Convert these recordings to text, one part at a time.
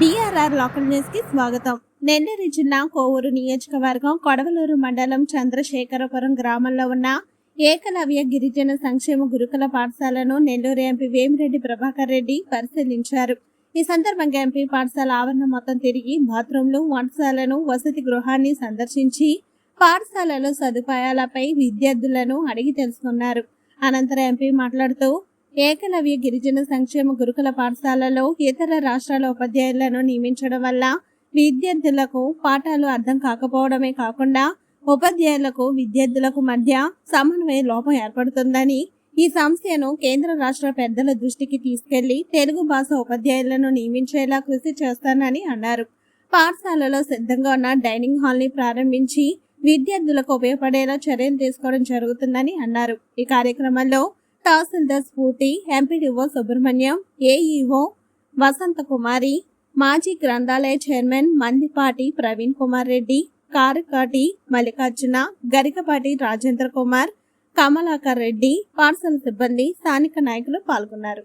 DRR local న్యూస్కి స్వాగతం. నెల్లూరు జిల్లా కోవూరు నియోజకవర్గం కొడవలూరు మండలం చంద్రశేఖరపురం గ్రామంలో ఉన్న ఏకలవ్య గిరిజన సంక్షేమ గురుకుల పాఠశాలను నెల్లూరు ఎంపీ వేమిరెడ్డి ప్రభాకర్ రెడ్డి పరిశీలించారు. ఈ సందర్భంగా ఎంపీ పాఠశాల ఆవరణం మొత్తం తిరిగి బాత్రూంలు వంటశాలను వసతి గృహాన్ని సందర్శించి పాఠశాలలో సదుపాయాలపై విద్యార్థులను అడిగి తెలుసుకున్నారు. అనంతరం ఎంపీ మాట్లాడుతూ ఏకలవ్య గిరిజన సంక్షేమ గురుకుల పాఠశాలలో ఇతర రాష్ట్రాల ఉపాధ్యాయులను నియమించడం వల్ల విద్యార్థులకు పాఠాలు అర్థం కాకపోవడమే కాకుండా ఉపాధ్యాయులకు విద్యార్థులకు మధ్య సమన్వయ లోపం ఏర్పడుతుందని ఈ సమస్యను కేంద్ర రాష్ట్ర పెద్దల దృష్టికి తీసుకెళ్ళి తెలుగు భాష ఉపాధ్యాయులను నియమించేలా కృషి చేస్తానని అన్నారు. పాఠశాలలో సిద్ధంగా ఉన్న డైనింగ్ హాల్ని ప్రారంభించి విద్యార్థులకు ఉపయోగపడేలా చర్యలు తీసుకోవడం జరుగుతుందని అన్నారు. ఈ కార్యక్రమంలో తహసీల్దార్ స్ఫూర్తి ఎంపీడీఓ సుబ్రహ్మణ్యం ఏఈఓ వసంత కుమారి మాజీ గ్రంథాలయ చైర్మన్ మందిపాటి ప్రవీణ్ కుమార్ రెడ్డి కారుకాటి మల్లికార్జున గరికపాటి రాజేంద్ర కుమార్ కమలాకర్ రెడ్డి పాఠశాల సిబ్బంది స్థానిక నాయకులు పాల్గొన్నారు.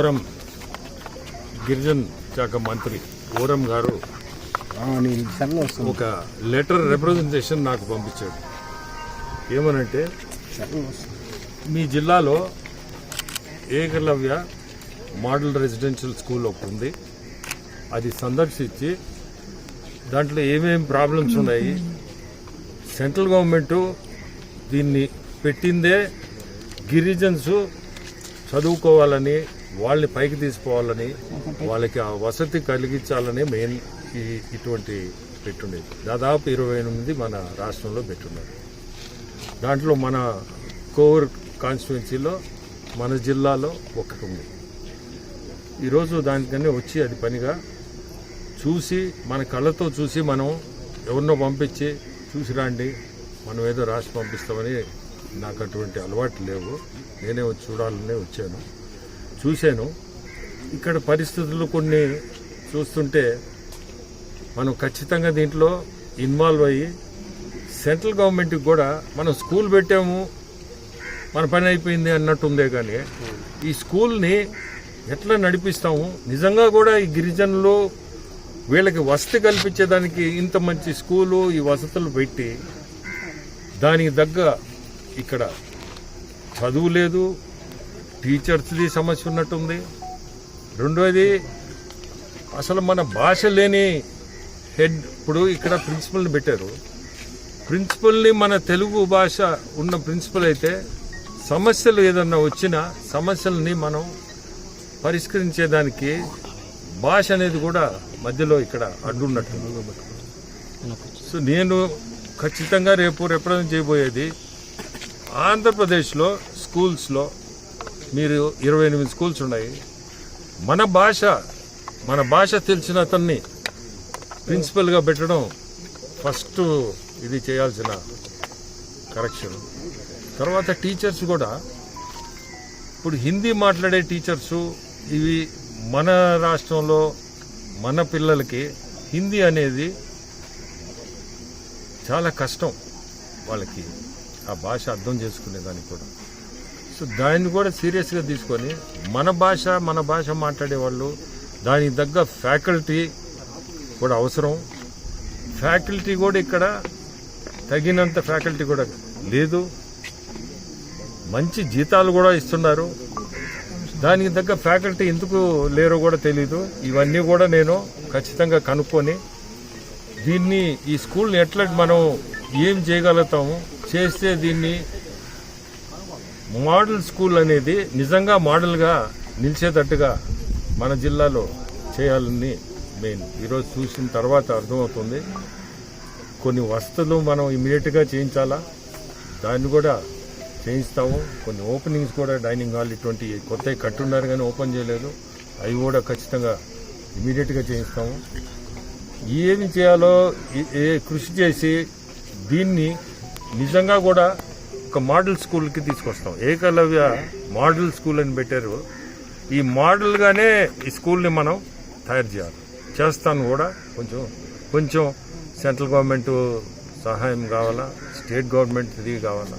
ఓరం గిరిజన్ శాఖ మంత్రి ఓరం గారు ఒక లెటర్ రిప్రజెంటేషన్ నాకు పంపించాడు. ఏమనంటే మీ జిల్లాలో ఏకలవ్య మోడల్ రెసిడెన్షియల్ స్కూల్ ఒకటి ఉంది. అది సందర్శించి దాంట్లో ఏమేమి ప్రాబ్లమ్స్ ఉన్నాయి? సెంట్రల్ గవర్నమెంట్ దీన్ని పెట్టిందే గిరిజన్స్ చదువుకోవాలని వాళ్ళని పైకి తీసుకోవాలని వాళ్ళకి ఆ వసతి కలిగించాలని మెయిన్ ఈ ఇటువంటి పెట్టుండేది. దాదాపు ఇరవై ఎనిమిది మన రాష్ట్రంలో పెట్టున్నారు దాంట్లో మన కోవూర్ కాన్స్టిట్యున్సీలో మన జిల్లాలో ఒకటి ఉంది. ఈరోజు దానికన్నా వచ్చి అది పనిగా చూసి మన కళ్ళతో చూసి మనం ఎవరినో పంపించి చూసి రండి మనం ఏదో రాసి పంపిస్తామని నాకు అటువంటి అలవాటు లేవు. నేనే చూడాలనే వచ్చాను. చూశాను. ఇక్కడ పరిస్థితులు కొన్ని చూస్తుంటే మనం ఖచ్చితంగా దీంట్లో ఇన్వాల్వ్ అయ్యి సెంట్రల్ గవర్నమెంట్కి కూడా మనం స్కూల్ పెట్టాము మన పని అయిపోయింది అన్నట్టుందే కానీ ఈ స్కూల్ని ఎట్లా నడిపిస్తాము? నిజంగా కూడా ఈ గిరిజనులు వీళ్ళకి వసతి కల్పించేదానికి ఇంత మంచి స్కూలు ఈ వసతులు పెట్టి దానికి తగ్గ ఇక్కడ చదువు లేదు టీచర్స్ది సమస్య ఉన్నట్టుంది. రెండోది అసలు మన భాష లేని హెడ్ ఇప్పుడు ఇక్కడ ప్రిన్సిపల్ని పెట్టారు. ప్రిన్సిపల్ని మన తెలుగు భాష ఉన్న ప్రిన్సిపల్ అయితే సమస్యలు ఏదన్నా వచ్చినా సమస్యల్ని మనం పరిష్కరించేదానికి భాష అనేది కూడా మధ్యలో ఇక్కడ అడ్డున్నట్టు. సో నేను ఖచ్చితంగా రేపు రిప్రజెంట్ చేయబోయేది ఆంధ్రప్రదేశ్లో స్కూల్స్లో మీరు ఇరవై ఎనిమిది స్కూల్స్ ఉన్నాయి. మన భాష మన భాష తెలిసిన అతన్ని ప్రిన్సిపల్గా పెట్టడం ఫస్ట్ ఇది చేయాల్సిన కరెక్షన్. తర్వాత టీచర్స్ కూడా. ఇప్పుడు హిందీ మాట్లాడే టీచర్సు ఇవి మన రాష్ట్రంలో మన పిల్లలకి హిందీ అనేది చాలా కష్టం వాళ్ళకి ఆ భాష అర్థం చేసుకునేదానికి కూడా. సో దాన్ని కూడా సీరియస్గా తీసుకొని మన భాష మన భాష మాట్లాడే వాళ్ళు దానికి తగ్గ ఫ్యాకల్టీ కూడా అవసరం. ఫ్యాకల్టీ కూడా ఇక్కడ తగినంత ఫ్యాకల్టీ కూడా లేదు. మంచి జీతాలు కూడా ఇస్తున్నారు. దానికి తగ్గ ఫ్యాకల్టీ ఎందుకు లేరో కూడా తెలీదు. ఇవన్నీ కూడా నేను ఖచ్చితంగా కనుక్కొని దీన్ని ఈ స్కూల్ని ఎట్లా మనం ఏం చేయగలుగుతాము చేస్తే దీన్ని మోడల్ స్కూల్ అనేది నిజంగా మోడల్గా నిలిచేటట్టుగా మన జిల్లాలో చేయాలని మెయిన్ ఈరోజు చూసిన తర్వాత అర్థమవుతుంది. కొన్ని వసతులు మనం ఇమీడియట్గా చేయించాలా? దాన్ని కూడా చేయిస్తాము. కొన్ని ఓపెనింగ్స్ కూడా డైనింగ్ హాల్ ఇటువంటి కొత్తవి కట్టున్నారు కానీ ఓపెన్ చేయలేదు. అవి కూడా ఖచ్చితంగా ఇమీడియట్గా చేయిస్తాము. ఏమి చేయాలో ఏ- ఏ కృషి చేసి దీన్ని నిజంగా కూడా ఒక మోడల్ స్కూల్కి తీసుకొస్తాం. ఏకలవ్య మోడల్ స్కూల్ అని పెట్టారు. ఈ మోడల్గానే ఈ స్కూల్ని మనం తయారు చేయాలి. చేస్తాను కూడా. కొంచెం కొంచెం సెంట్రల్ గవర్నమెంట్ సహాయం కావాలా? స్టేట్ గవర్నమెంట్ తిరిగి కావాలా?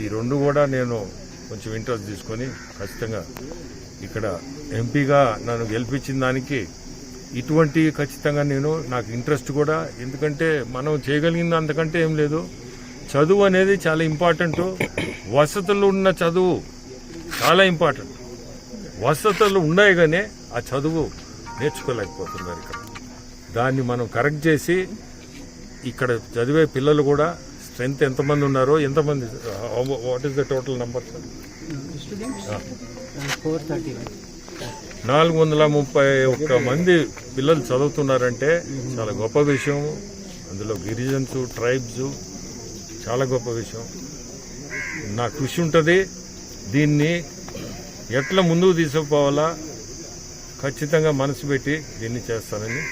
ఈ రెండు కూడా నేను కొంచెం ఇంట్రెస్ట్ తీసుకొని ఖచ్చితంగా ఇక్కడ ఎంపీగా నన్ను గెలిపించిన దానికి ఇటువంటి ఖచ్చితంగా నేను నాకు ఇంట్రెస్ట్ కూడా. ఎందుకంటే మనం చేయగలిగింది అంతకంటే ఏం లేదు. చదువు అనేది చాలా ఇంపార్టెంట్. వసతులు ఉన్న చదువు చాలా ఇంపార్టెంట్. వసతులు ఉన్నాయి కానీ ఆ చదువు నేర్చుకోలేకపోతున్నారు ఇక్కడ. దాన్ని మనం కరెక్ట్ చేసి ఇక్కడ చదివే పిల్లలు కూడా స్ట్రెంత్ ఎంతమంది ఉన్నారో ఎంతమంది what is the total number sir నాలుగు వందల ముప్పై ఒక్క మంది పిల్లలు చదువుతున్నారంటే చాలా గొప్ప విషయం. అందులో గిరిజన్స్ ట్రైబ్స్ చాలా గొప్ప విషయం. నా కృషి ఉంటుంది. దీన్ని ఎట్లా ముందుకు తీసుకుపోవాలా ఖచ్చితంగా మనసు పెట్టి దీన్ని చేస్తానని